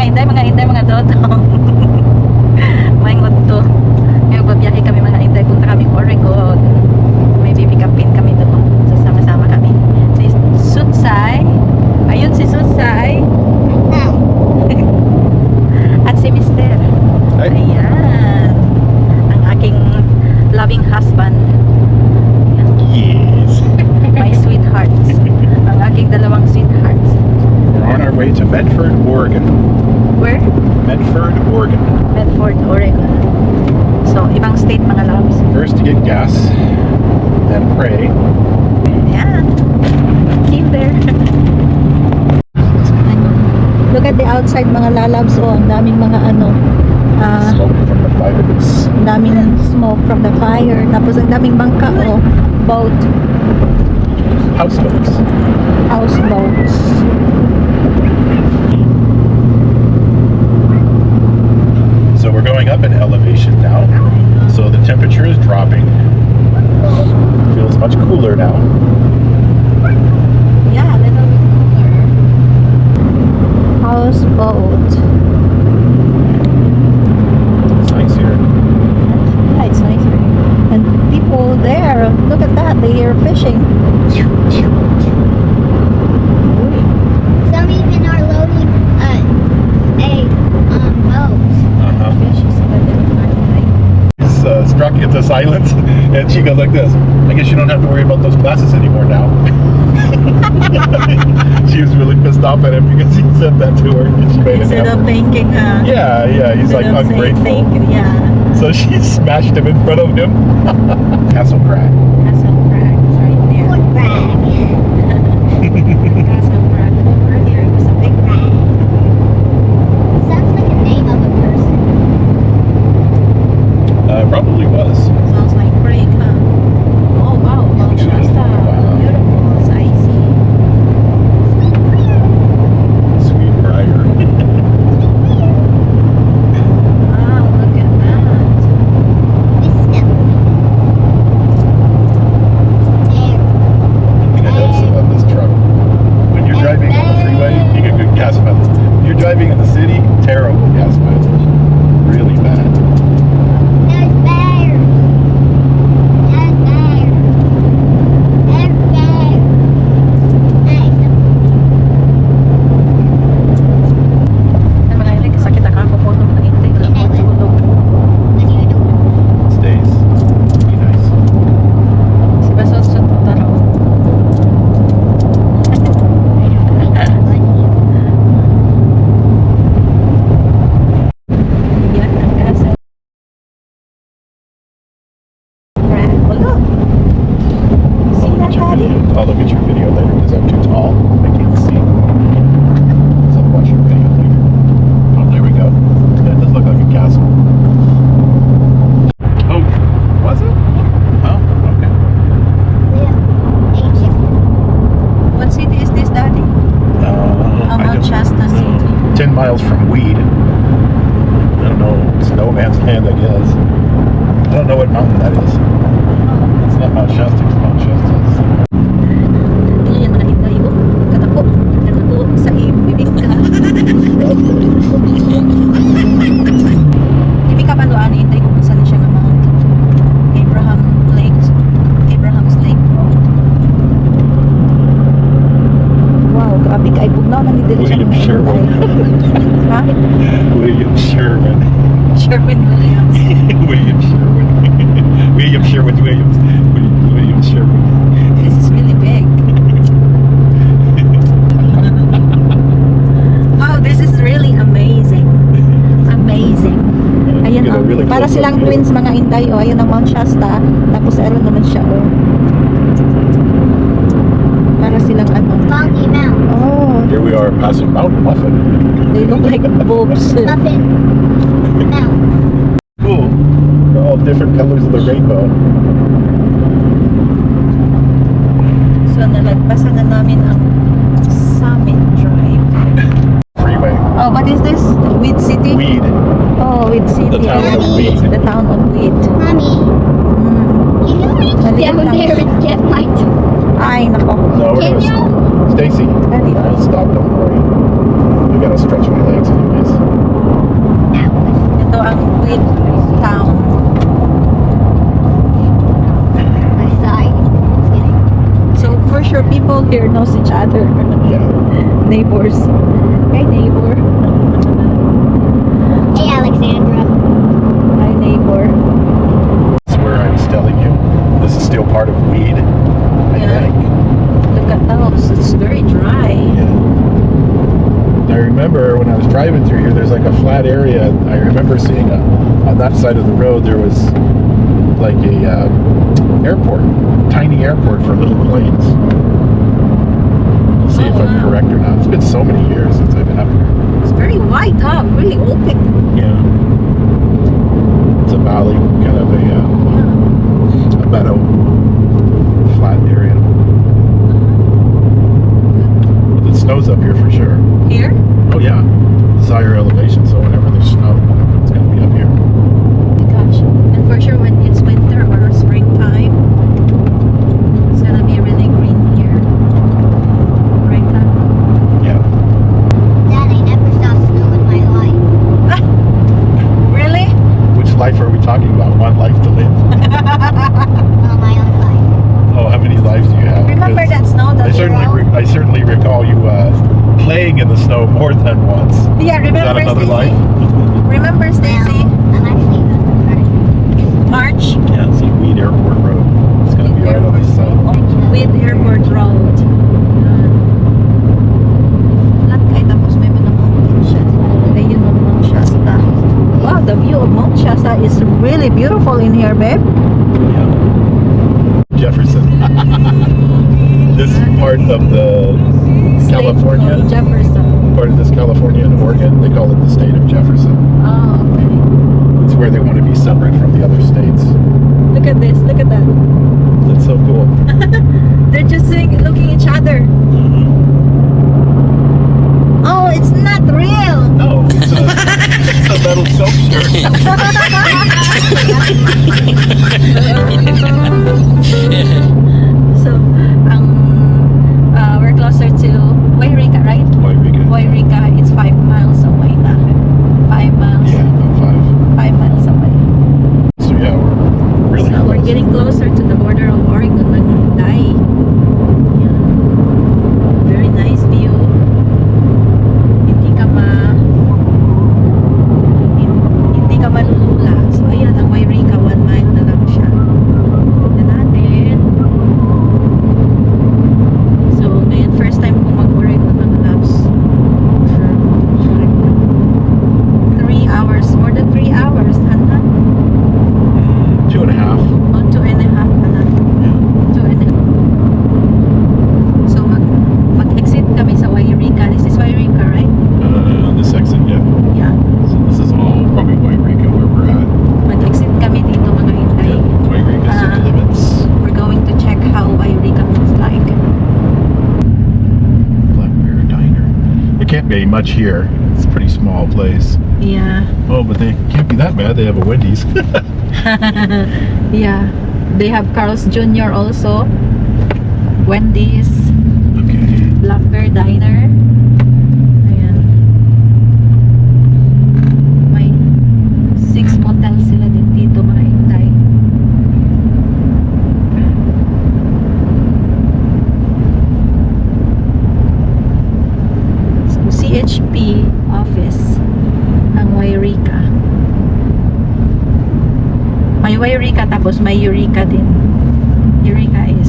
mga inday, mga inday, mga dodong. May ngudto. Ngayon babiyahe kami mga inday. Punta kami Oregon. May bibigapin kami doon. Sasama-sama kami. Si Sutsay. Ayun si Sutsay. At si Mister. Ay. Ayan. Ang aking loving husband. Yes. My sweethearts. Ang aking dalawang sweethearts. On our way to Medford, Oregon. Where? Medford, Oregon. Medford, Oregon. So, ibang state mga loves. First to get gas, then pray. See you there. Look at the outside mga lalabs. Oh, ang daming mga ano. ah, Smoke from the fires. ang daming smoke from the fire. Tapos ang daming bangka. Oh, boat. Houseboats. Houseboats. In now. So the temperature is dropping. Feels much cooler now. Yeah, a little bit cooler. Houseboat. It's nice here. Yeah, it's nice here. And people there, look at that, they are fishing. Some even are loading uh, a um, boat. Uh-huh. Fish is a little It's uh, struck into silence, and she goes like this. I guess you don't have to worry about those glasses anymore now. she was really pissed off at him because he said that to her, and she made Instead an of thanking, uh, Yeah, yeah, he's like instead of saying ungrateful. Thank yeah. So she smashed him in front of him. Castle Crag. Castle like boobs. Muffin. Mountain. Cool. They're all different colors of the rainbow. so nalagpasan na namin ang Summit Drive. Freeway. Oh, what is this? Weed City? Weed. Oh, Weed City. The town of Ayan. Weed. The town of Weed. Mommy, Mm. can you reach Maliit down lang. there and get my Ay, nako. No, we're Can gonna you? Stacy. I'll stop, don't worry. you gotta stretch my legs anyways. Ito ang quit town. So for sure, people here knows each other. Yeah. Neighbors. Hey, neighbor. remember when I was driving through here, there's like a flat area. I remember seeing a, on that side of the road there was like a uh, airport, tiny airport for little planes. We'll see if Oh, I'm wow. correct or not. It's been so many years since I've been up here. It's very wide, huh? Really open. Yeah. It's a valley, kind of a, uh, Yeah. a meadow, flat area. But it snows up here for sure. Here? Oh yeah, it's higher elevation, so whenever there's snow, it's gonna be up here. Gosh. And for sure when it's winter or springtime, it's gonna be really green here. Right now. Yeah. Dad, I never saw snow in my life. Really? Which life are we talking about? One life to live? Well, my own life. Oh, how many lives do you have? Remember Because that snow that I certainly, we re- I certainly recall you uh, playing in the snow more than once. Yeah, Is that remember another life? Remember Stacy? March? yeah, see, Weed Airport Road. It's gonna be right on this side. With Airport Road. Lahat kayo tapos may mga mountain siya. Ayun ang Mount Shasta. Wow, the view of Mount Shasta is really beautiful in here, babe. Yeah. Jefferson. this part of the State California. of Jefferson. Part of this California and Oregon, they call it the state of Jefferson. Oh, okay. It's where they want to be separate from the other states. Look at this. Look at that. That's so cool. They're just sitting, looking at each other. Mm-hmm. Oh, it's not real. No, it's a, it's a metal sculpture. So, ang uh, we're closer to Wairika, right? Wairika. Wairika, it's five miles away na. Five miles. Yeah, about five. Five miles away. So yeah, we're really So, we're close. getting closer to the border of Oregon ng Day. Yeah. Very nice view. Hindi ka ma hin- hindi ka malulula. So, ayan, ang Wairika, one mile na lang siya. Tignan natin. So, ngayon, first time ko mag-Oregon mga labs. For, for three hours, more than three hours, ano? Two and a half. O, two and a half na lang. Yeah. Two and a half. So, mag, mag-exit kami sa Wairika. This is Wairika, right? Uh, this exit, yeah. Yeah. So this is all probably Wairika where we're at. Mag-exit kami dito mga intay. Yeah. Wairika Ah. city limits. We're going to check how Wairika looks like. Black Bear Diner. There can't be much here. It's a pretty small place. Yeah. Oh, but they can't be that bad. They have a Wendy's. yeah. They have Carl's Jr. also. Wendy's. okay. Diner. Ayan. May six motel sila din dito mga intay. So, CHP office ng Wairika. May Wairika tapos may Eureka din. Eureka is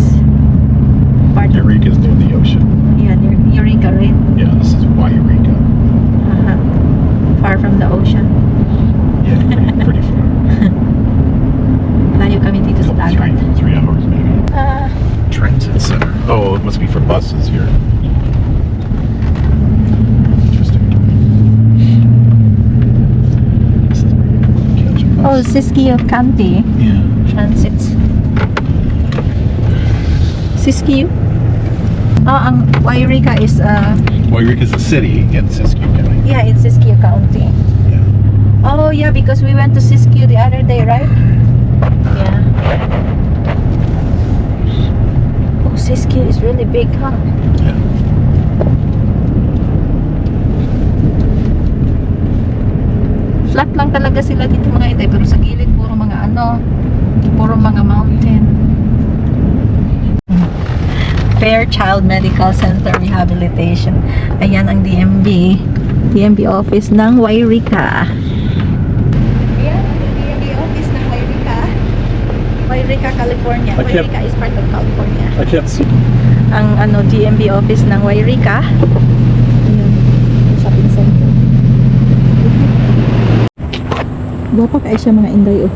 part of Eureka's near the ocean. yeah, near Eureka, right? Yeah, this is Wairika. Uh-huh. Far from the ocean. Yeah, pretty, pretty far. Layo kami dito sa Couple, three, dagat. three hours maybe. Ah, Transit center. Oh, it must be for buses here. Interesting. This is where you oh. Siskiyou County yeah. Transit. Siskiyou? Oh, ang Wairika is, a... uh, is a city in Siskiyou County. yeah, in Siskiyou County. Yeah. Oh, yeah, because we went to Siskiyou the other day, right? Yeah. Oh, Siskiyou is really big, huh? Flat lang talaga sila dito mga itay, pero sa gilid puro mga ano, puro mga mountain. Fairchild Medical Center Rehabilitation. Ayan ang DMV. DMV office ng Wairika. Ayan DMV office ng Wairika. Wairika, California. Wairika is part of California. I can't see. Ang ano DMV office ng Wairika. Ayan, shopping center. Dapat ay siya mga inday oh.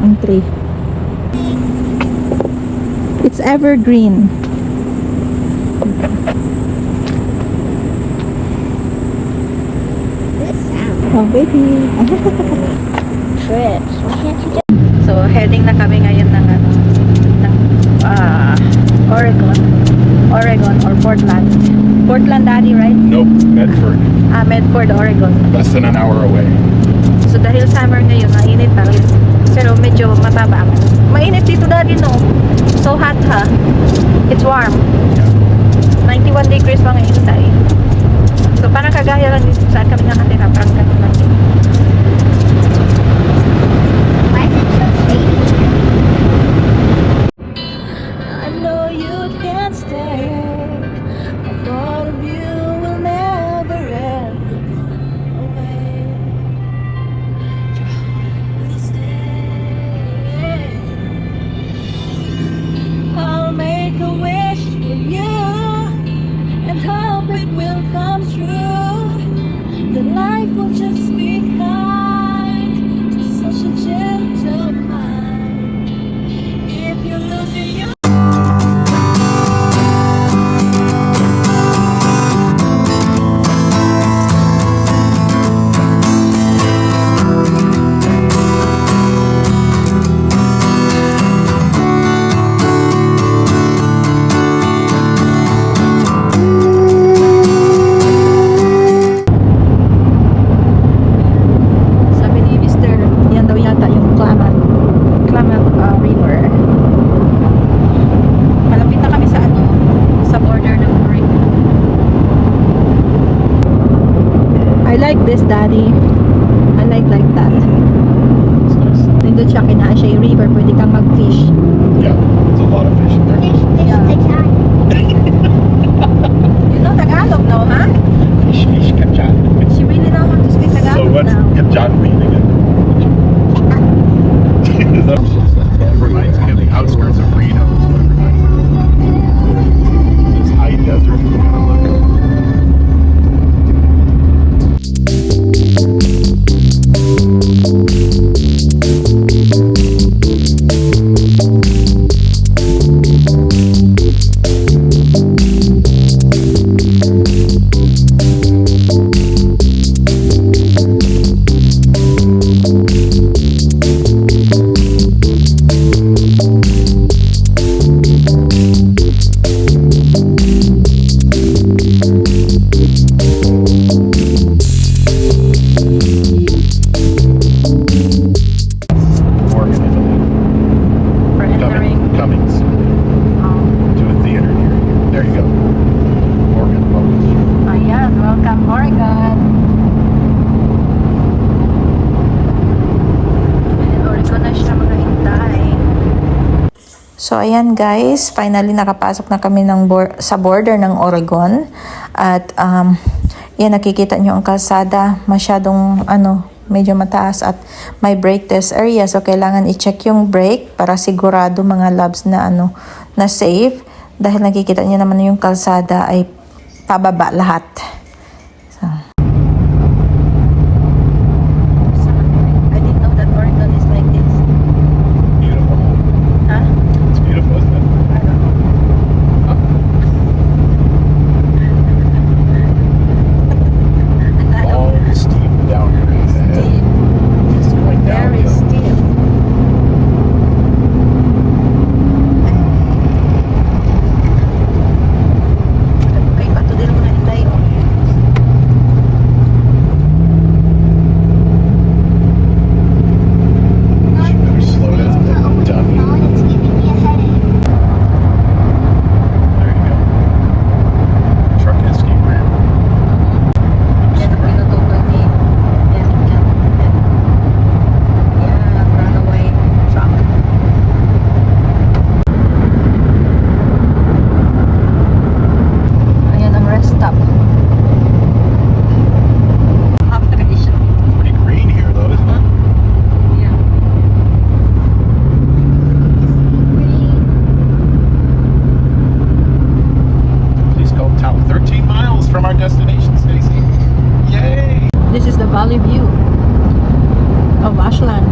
Ang tree. It's evergreen. This sound. Oh, baby. Trips. So, heading na kami ngayon ng ano, ng ah, Oregon. Oregon or Portland. Portland, Daddy, right? Nope, Medford. Ah, Medford, Oregon. Less than an hour away. So, dahil summer ngayon, mainit pa rin. Pero medyo mataba ang. Mainit dito, Daddy, no? So hot, ha? It's warm. 91 degrees mga inside. So, parang kagaya lang dito saan kami nakatira. Parang ganun lang life will just be So ayan guys, finally nakapasok na kami ng bor- sa border ng Oregon. At um, yan nakikita nyo ang kalsada, masyadong ano, medyo mataas at may brake test area. So kailangan i-check yung brake para sigurado mga labs na ano, na safe. Dahil nakikita nyo naman yung kalsada ay pababa lahat. So. I didn't know that Oregon is like this. Beautiful. Huh? It's beautiful, isn't it? I don't know. I don't Long, steep downhill ahead. Steep. It's going Very downhill. steep. Kay bato din mga hitay. oh. Valley View of Ashland.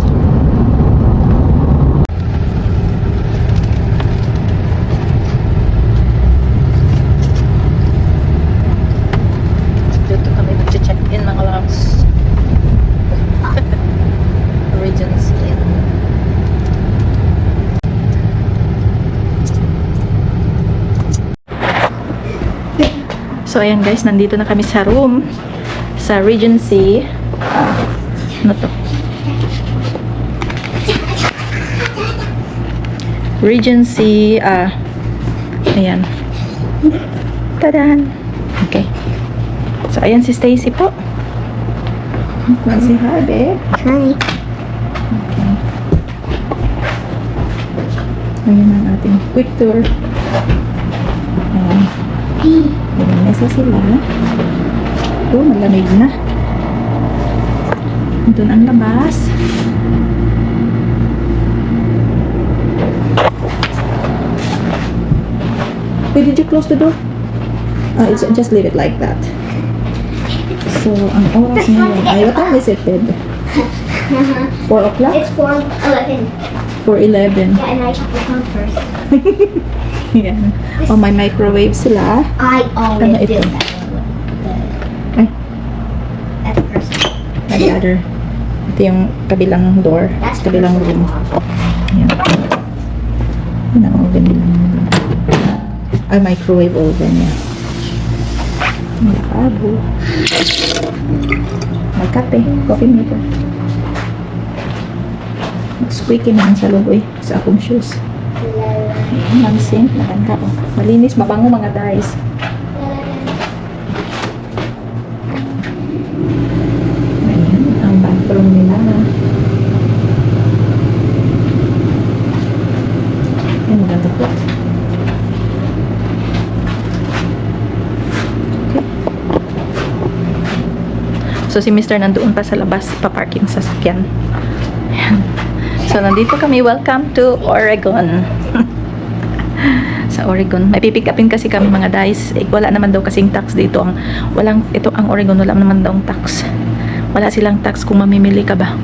Dito kami nag-check in mga loves. Regency Inn. So ayan guys, nandito na kami sa room sa Regency. Regency, ah, ayan. Tadaan! Okay. So, ayan si Stacy po. Si Harbe. Hi. Okay. Ayan ang ating quick tour. Ayan. Ayan, nasa sila. Oh, malamig na. Doon ang labas. Wait, did you close the door? Uh, it's, just leave it like that. So, ang oras ngayon ay, what time is it, Ted? 4 o'clock? It's 411. 4.11. Yeah, and I checked the phone first. Yan. Oh, may microwave sila. I Ano always ito? do that. Ay, that's the person. the other. Ito yung kabilang door. That's Kabilang room. Yan. Yan ang oven nila. Ay, microwave oven yan. May abo. May kape. Coffee maker. Squeaky naman sa loob eh. Sa akong shoes. Sink. Maganda oh. Malinis, mabango mga guys. Ayan, ang bathroom nila. Ayan, maganda po. Okay. So, si Mr. nandoon pa sa labas, paparking sa sakyan. Ayan. So, nandito kami. Welcome to Oregon. sa Oregon. May pipick upin kasi kami mga guys. Eh, wala naman daw kasing tax dito. Ang, walang, ito ang Oregon, wala naman daw tax. Wala silang tax kung mamimili ka ba.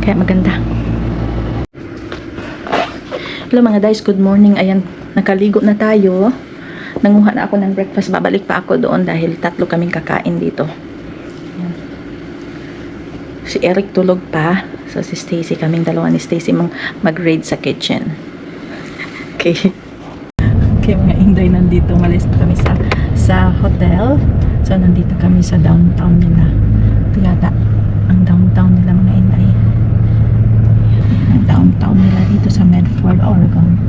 Kaya maganda. Hello mga guys, good morning. Ayan, nakaligo na tayo. Nanguha na ako ng breakfast. Babalik pa ako doon dahil tatlo kaming kakain dito. Si Eric tulog pa. So si Stacy, kaming dalawa ni Stacy mag-raid sa kitchen. Okay. Okay mga Inday, nandito. Malis na kami sa, sa hotel. So nandito kami sa downtown nila. Ito yata ang downtown nila mga Inday. Ang downtown nila dito sa Medford, Oregon.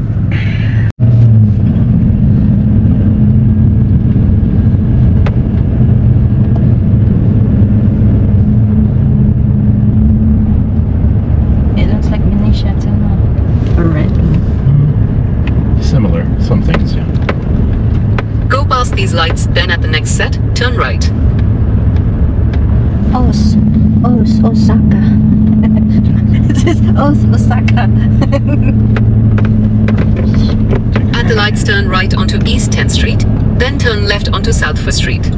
Lights, then at the next set, turn right. Os. Os. Osaka. this is Os. Osaka. At the lights, turn right onto East 10th Street, then turn left onto South 1st Street.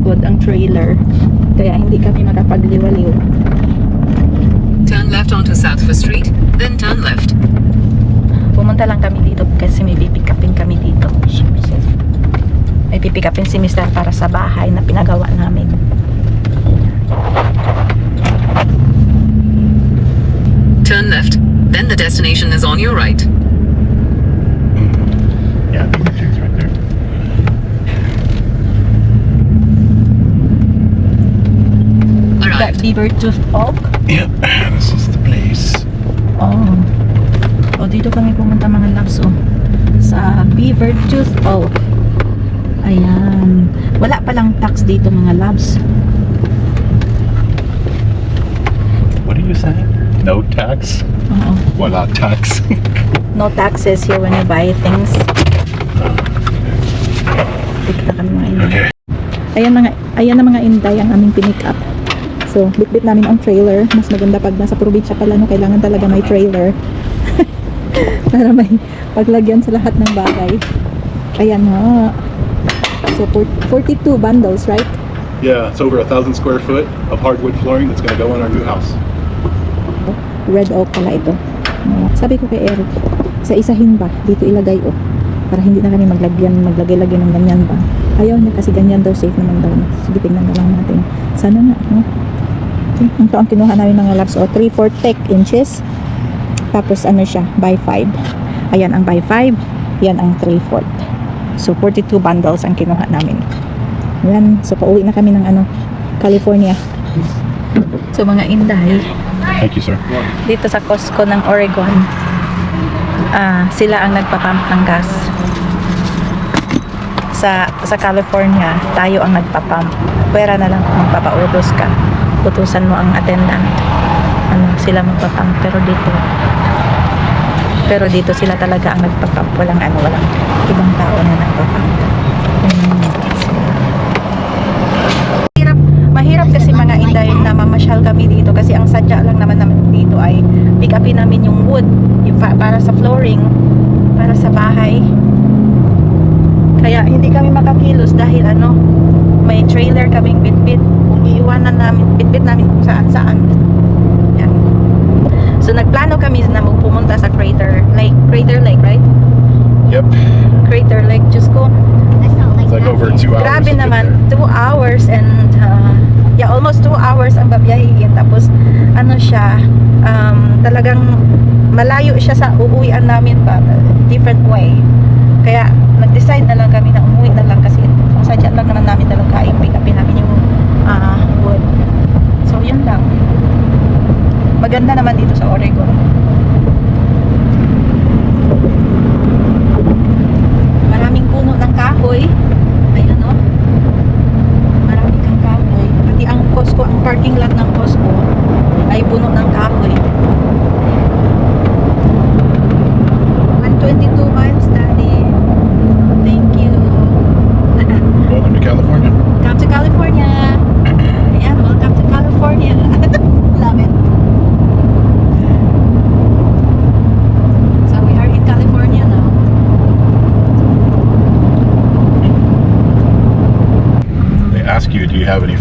Likod ang trailer. Kaya hindi kami makapagliwaliw. Turn left onto South 1st Street, then turn left. Pumunta lang kami dito kasi may pipikapin kami dito. May pipikapin si Mr. para sa bahay na pinagawa namin. Turn left, then the destination is on your right. Yeah, Beaver Tooth's right there. That Arrived. Beaver Tooth Oak. Yep, this is the place. Oh. O, dito kami pumunta mga labs, oh. Sa Beaver Tooth Oak. Ayan. Wala palang tax dito mga labs. What are you saying? No tax? Oo. Wala tax. No taxes here when you buy things. Kami mga inday. okay. Ayan mga, ayan na mga inday ang aming pinick up So, bitbit namin ang trailer. Mas maganda pag nasa probinsya pala, no, kailangan talaga may trailer. Para may paglagyan sa lahat ng bagay. Ayan na. So, for- 42 bundles, right? Yeah, it's over a thousand square foot of hardwood flooring that's going to go in our new house. Red oak pala ito. Sabi ko kay Eric, sa isahin ba, dito ilagay oh. Para hindi na kami maglagyan, maglagay-lagay ng ganyan ba. Ayaw niya kasi ganyan daw, safe naman daw. Sige, tingnan na lang natin. Sana nga, no? Ito ang kinuha namin mga labs. O, 3 4 tech inches. Tapos ano siya, by 5. Ayan ang by 5. Yan ang 3 4 So, 42 bundles ang kinuha namin. Yan. So, pauwi na kami ng ano, California. So, mga inday, Thank you, sir. dito sa Costco ng Oregon ah sila ang nagpapump ng gas sa sa California tayo ang nagpapump pwera na lang kung magpapautos ka utusan mo ang attendant. Ano sila magpapump pero dito. Pero dito sila talaga ang nagpapump walang ano walang ibang tao na nagpapump Mm. mahirap mahirap kasi mga inday na mamasyal kami dito kasi ang sadya lang naman naman dito ay pick upin namin yung wood para sa flooring para sa bahay. Kaya hindi kami makakilos dahil ano may trailer kaming bitbit kung iiwanan namin bitbit namin kung saan saan yan so nagplano kami na magpumunta sa crater lake crater lake right Yep. crater lake Diyos ko It's like over two hours. Grabe naman, two hours and uh, yeah, almost two hours ang babiyahin. Tapos ano siya, um, talagang malayo siya sa uuwian namin pa, different way. Kaya nag-decide na lang kami na umuwi na lang kasi sadya lang naman namin talaga ay pick upin namin yung ah, wood. So yun lang. Maganda naman dito sa Oregon.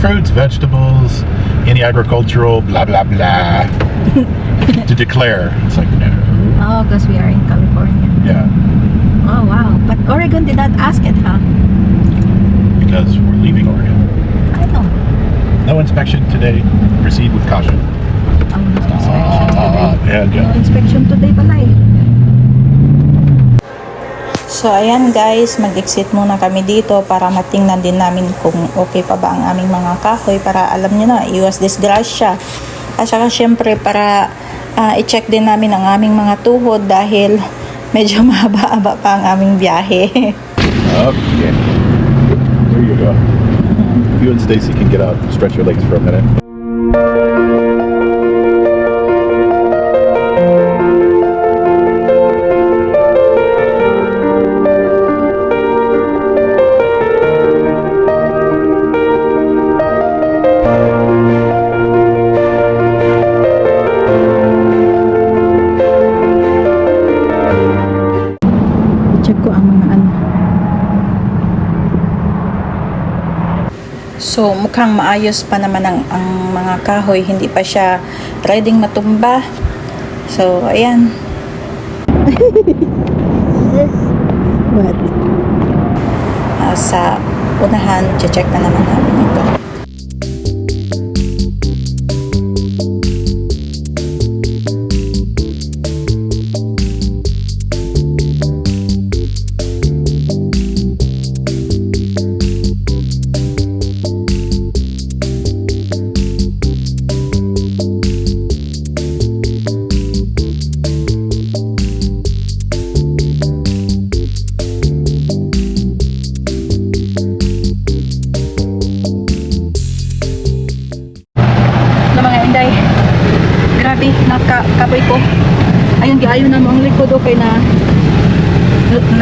Fruits, vegetables, any agricultural, blah, blah, blah, to declare. It's like, no. Oh, because we are in California. Yeah, Oh, wow. But Oregon did not ask it, huh? because we're leaving Oregon. I know. No inspection today. Proceed with caution. Oh, no inspection today. And No uh, inspection today pala eh. So, ayan guys, mag-exit muna kami dito para matingnan din namin kung okay pa ba ang aming mga kahoy para alam nyo na, iwas disgrasya. At saka syempre para ah, i-check din namin ang aming mga tuhod dahil medyo mahaba-haba pa ang aming biyahe. okay, there you go. You and Stacy can get out, stretch your legs for a minute. Mukhang maayos pa naman ang, ang mga kahoy. Hindi pa siya ready matumba. So, ayan. What? Ah, sa unahan, check na naman namin ito.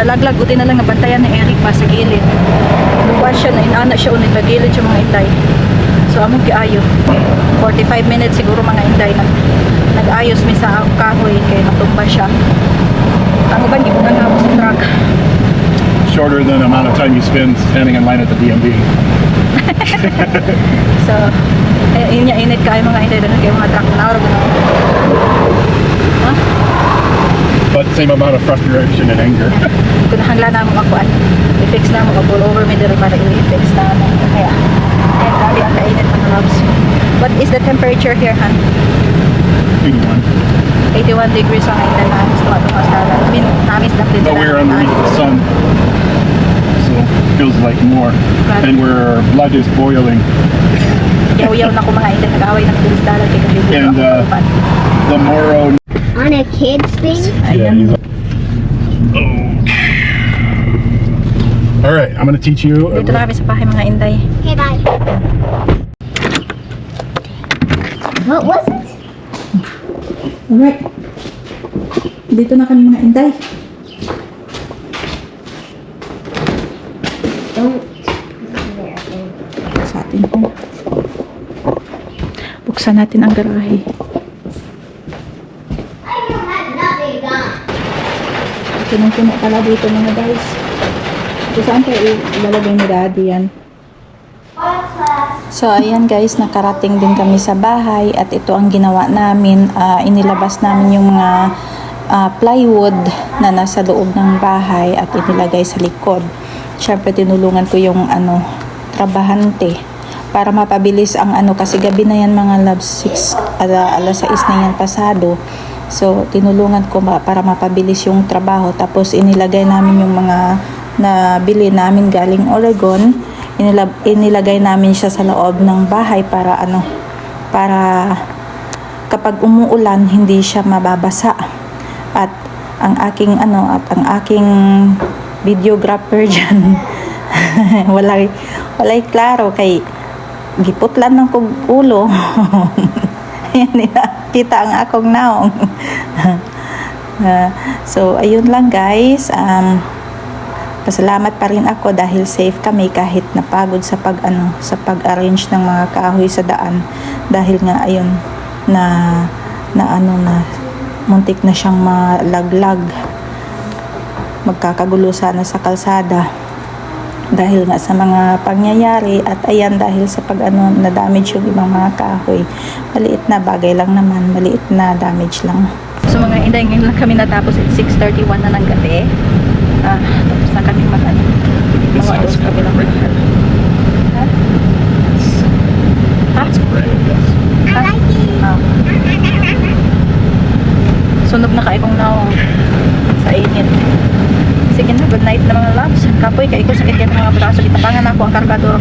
Nalaglag uti na lang nabantayan ni Eric pa sa gilid. Buwan siya na inana siya ulit sa gilid siya mga inday. So among giayo. 45 minutes siguro mga inday nag nag-ayos mi sa kahoy kay natumba siya. Ang uban gibugan nga ako sa truck. Shorter than the amount of time you spend standing in line at the DMV. So eh, niya init kay mga inday dagan kay mga truck na oro gud. But same amount of frustration and anger. Kung hangla na mo ako i-fix na mo pull over mi diri para i-fix na mo. Kaya eh grabe ang kainit mga loves. What is the temperature here, Han? 81. 81 degrees ang inday na hamis tuwa tuwa sa I mean, hamis lang din But we're underneath the sun. So it feels like more. And where blood is boiling. Yaw-yaw na ko mga inday nag-away ng tulis dalag kay And, uh, The Moro. On a kid's thing? Ayan. All right, I'm going to teach you. Dito na kami sa bahay mga inday. Okay, bye. What was it? Alright. Dito na kami mga inday. Don't. Sa atin po. Buksan natin ang garahe. I don't have nothing done. Punong-puno pala dito mga guys. So, saan kayo ilalagay ni daddy yan? So, ayan guys, nakarating din kami sa bahay at ito ang ginawa namin. Ah, inilabas namin yung mga ah, plywood na nasa loob ng bahay at inilagay sa likod. Siyempre, tinulungan ko yung ano, trabahante para mapabilis ang ano kasi gabi na yan mga love 6 ala, alas 6 na yan pasado so tinulungan ko para mapabilis yung trabaho. Tapos inilagay namin yung mga nabili namin galing Oregon. Inilab, inilagay namin siya sa loob ng bahay para ano para kapag umuulan hindi siya mababasa. At ang aking ano at ang aking videographer diyan walay walay klaro kay giputlan ng kog ulo yan kita ang akong naong. Ah, so ayun lang guys. Um, pasalamat pa rin ako dahil safe kami kahit napagod sa pag ano sa pag-arrange ng mga kahoy sa daan. Dahil nga ayun na na ano na muntik na siyang malaglag. Magkakagulo sana sa kalsada dahil nga sa mga pangyayari at ayan dahil sa pag ano na damage yung ibang mga kahoy maliit na bagay lang naman maliit na damage lang so mga inday ngayon lang kami natapos at 6.31 na ng gabi ah, tapos na kami mag ano mga kabilang right here. ha? ha? It. Ah. sunog na kay kong naong sa init sige na good night na mga loves kapoy kay ko sakit yan mga braso. Gitabangan na ako ang kargador.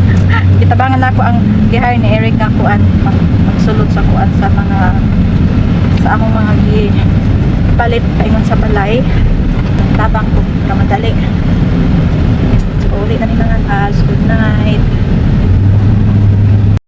Gitabangan na ako ang gihire ni Eric nga kuan. Mag- magsulod sa kuan sa mga sa among mga gi palit kaingon sa balay. Tabang ko kamadali. So uli na ni mga as good night